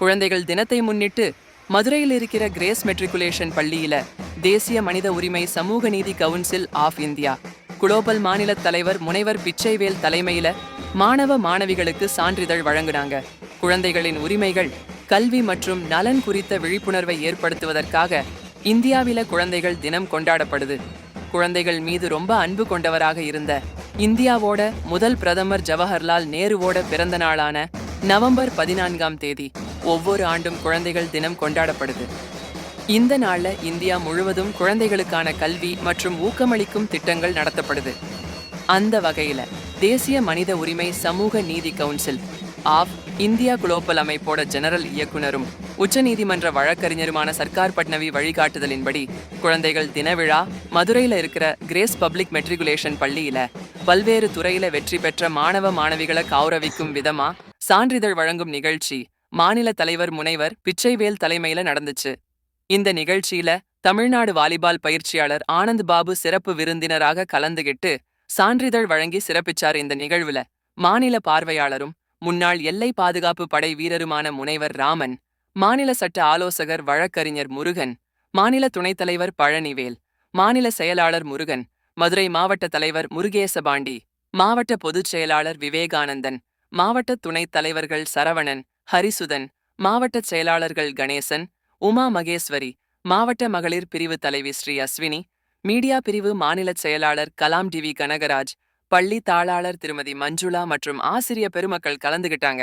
குழந்தைகள் தினத்தை முன்னிட்டு மதுரையில் இருக்கிற கிரேஸ் மெட்ரிகுலேஷன் பள்ளியில தேசிய மனித உரிமை சமூக நீதி கவுன்சில் ஆஃப் இந்தியா. குளோபல் மாநில தலைவர் முனைவர் பிச்சைவேல் தலைமையில மாணவ மாணவிகளுக்கு சான்றிதழ் வழங்குனாங்க. குழந்தைகளின் உரிமைகள் கல்வி மற்றும் நலன் குறித்த விழிப்புணர்வை ஏற்படுத்துவதற்காக இந்தியாவில குழந்தைகள் தினம் கொண்டாடப்படுது. குழந்தைகள் மீது ரொம்ப அன்பு கொண்டவராக இருந்த இந்தியாவோட முதல் பிரதமர் ஜவஹர்லால் நேருவோட பிறந்த நாளான நவம்பர் பதினான்காம் தேதி ஒவ்வொரு ஆண்டும் குழந்தைகள் தினம் கொண்டாடப்படுது. இந்த நாளில் இந்தியா முழுவதும் குழந்தைகளுக்கான கல்வி மற்றும் ஊக்கமளிக்கும் திட்டங்கள் நடத்தப்படுது. அந்த வகையில் தேசிய மனித உரிமை சமூக நீதி கவுன்சில் ஆஃப் இந்தியா குளோபல் அமைப்போட ஜெனரல் இயக்குனரும் உச்சநீதிமன்ற வழக்கறிஞருமான சர்க்கார் பட்னவி வழிகாட்டுதலின்படி குழந்தைகள் தினவிழா மதுரையில் இருக்கிற கிரேஸ் பப்ளிக் மெட்ரிகுலேஷன் பள்ளியில பல்வேறு துறையில வெற்றி பெற்ற மாணவ மாணவிகளை கௌரவிக்கும் விதமா சான்றிதழ் வழங்கும் நிகழ்ச்சி மாநில தலைவர் முனைவர் பிச்சைவேல் தலைமையில நடந்துச்சு. இந்த நிகழ்ச்சியில தமிழ்நாடு வாலிபால் பயிற்சியாளர் ஆனந்த் பாபு சிறப்பு விருந்தினராக கலந்துகிட்டு சான்றிதழ் வழங்கி சிறப்பிச்சார் இந்த நிகழ்வுல. மாநில பார்வையாளரும் முன்னாள் எல்லை பாதுகாப்பு படை வீரருமான முனைவர் ராமன் மாநில சட்ட ஆலோசகர் வழக்கறிஞர் முருகன் மாநில துணைத் தலைவர் பழனிவேல் மாநில செயலாளர் முருகன் மதுரை மாவட்ட தலைவர் முருகேசபாண்டி மாவட்ட பொதுச் செயலாளர் விவேகானந்தன் மாவட்ட துணைத் தலைவர்கள் சரவணன் ஹரிசுதன் மாவட்ட செயலாளர்கள் கணேசன் உமா மகேஸ்வரி மாவட்ட மகளிர் பிரிவு தலைவி ஸ்ரீ அஸ்வினி மீடியா பிரிவு மாநில செயலாளர் கலாம் டிவி கனகராஜ் பள்ளி தாளாளர் திருமதி மஞ்சுளா மற்றும் ஆசிரிய பெருமக்கள் கலந்துகிட்டாங்க.